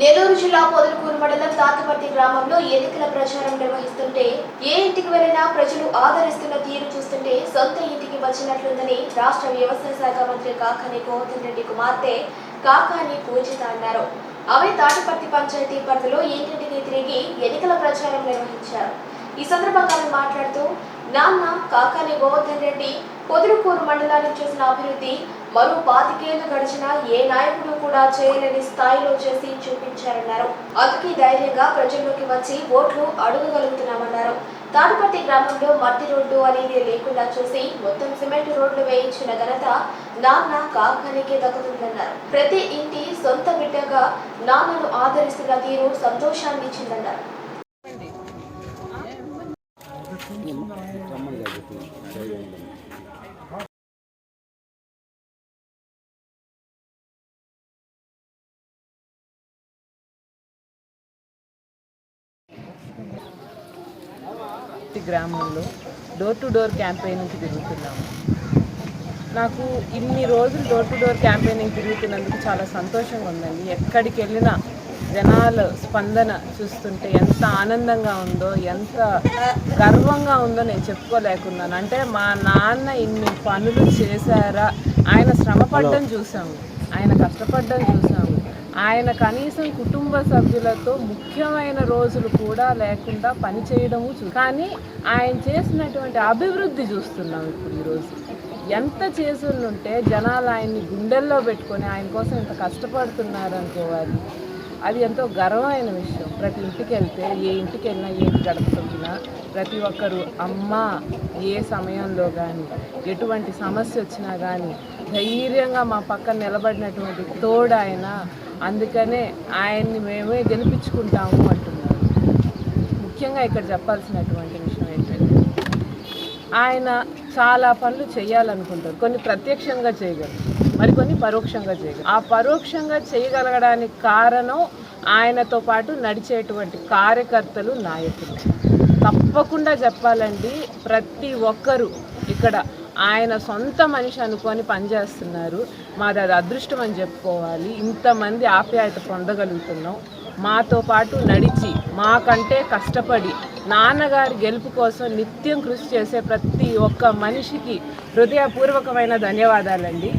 నెల్లూరు జిల్లా పొదలకూరు మండలం తాతపర్తి గ్రామంలో ఎన్నికల ప్రచారం నిర్వహిస్తుంటే ఏ ఇంటికి వెళ్ళినా ప్రజలు ఆదరిస్తున్న తీరు చూస్తుంటే సొంత ఇంటికి వచ్చినట్లుందని రాష్ట్ర వ్యవసాయ శాఖ మంత్రి కాకాని గోవర్ధన్ రెడ్డి కుమార్తె కాకాని పూజిత అన్నారు. ఆమె తాటిపర్తి పంచాయతీ పరిధిలో ఇంటింటికి తిరిగి ఎన్నికల ప్రచారం నిర్వహించారు. ఈ సందర్భంగా ఆమె మాట్లాడుతూ నాన్న కాకాని గోవర్ధన్ రెడ్డి పొదురుకూరు మండలానికి చేసిన అభివృద్ధి మరో పాతికేళ్ళు గడిచినా ఏ నాయకుడు కూడా చేయలేని స్థాయిలో చేసి చూపించారన్నారు. అందుకే ధైర్యంగా ప్రజల్లోకి వచ్చి ఓట్లు అడుగగలుగుతున్నామన్నారు. తాడుపట్టి గ్రామంలో మట్టి రోడ్డు అనేది లేకుండా చూసి మొత్తం సిమెంట్ రోడ్లు వేయించిన ఘనత నాన్న కాకానికే దక్కుతుందన్నారు. ప్రతి ఇంటి సొంత బిడ్డగా నాన్నను ఆదరిస్తున్న తీరు సంతోషాన్ని ఇచ్చిందన్నారు ఈ గ్రామంలో డోర్ టు డోర్ క్యాంపెయినింగ్కి తిరుగుతున్నాము. నాకు ఇన్ని రోజులు డోర్ టు డోర్ క్యాంపెయినింగ్ తిరుగుతున్నందుకు చాలా సంతోషంగా ఉందండి. ఎక్కడికి వెళ్ళినా జనాల స్పందన చూస్తుంటే ఎంత ఆనందంగా ఉందో ఎంత గర్వంగా ఉందో నేను చెప్పుకోలేకున్నాను. అంటే మా నాన్న ఇన్ని పనులు చేశారా? ఆయన శ్రమపడ్డం చూసాము. ఆయన కష్టపడ్డం చూసాము. ఆయన కనీసం కుటుంబ సభ్యులతో ముఖ్యమైన రోజులు కూడా లేకుండా పని చేయడము చూ కానీ ఆయన చేసినటువంటి అభివృద్ధి చూస్తున్నాం ఇప్పుడు ఈరోజు ఎంత చేసుంటే జనాలు ఆయన్ని గుండెల్లో పెట్టుకొని ఆయన కోసం ఇంత కష్టపడుతున్నారు అనుకోవాలి. అది ఎంతో గర్వమైన విషయం. ప్రతి ఇంటికి వెళ్తే ఏ ఇంటికి వెళ్ళినా ఏది గడప ప్రతి ఒక్కరు అమ్మ ఏ సమయంలో కానీ ఎటువంటి సమస్య వచ్చినా కానీ ధైర్యంగా మా పక్కన నిలబడినటువంటి తోడు ఆయన అందుకనే ఆయన్ని మేమే గెలిపించుకుంటాము అంటున్నారు. ముఖ్యంగా ఇక్కడ చెప్పాల్సినటువంటి విషయం ఏంటంటే ఆయన చాలా పనులు చేయాలనుకుంటారు. కొన్ని ప్రత్యక్షంగా చేయగలరు. మరికొన్ని పరోక్షంగా చేయగలరు. ఆ పరోక్షంగా చేయగలగడానికి కారణం ఆయనతో పాటు నడిచేటువంటి కార్యకర్తలు నాయకులు. తప్పకుండా చెప్పాలండి ప్రతి ఒక్కరూ ఇక్కడ ఆయన సొంత మనిషి అనుకొని పనిచేస్తున్నారు. మాది అది అదృష్టం అని చెప్పుకోవాలి. ఇంతమంది ఆప్యాయత పొందగలుగుతున్నాం. మాతో పాటు నడిచి మాకంటే కష్టపడి నాన్నగారి గెలుపు కోసం నిత్యం కృషి చేసే ప్రతి ఒక్క మనిషికి హృదయపూర్వకమైన ధన్యవాదాలండి.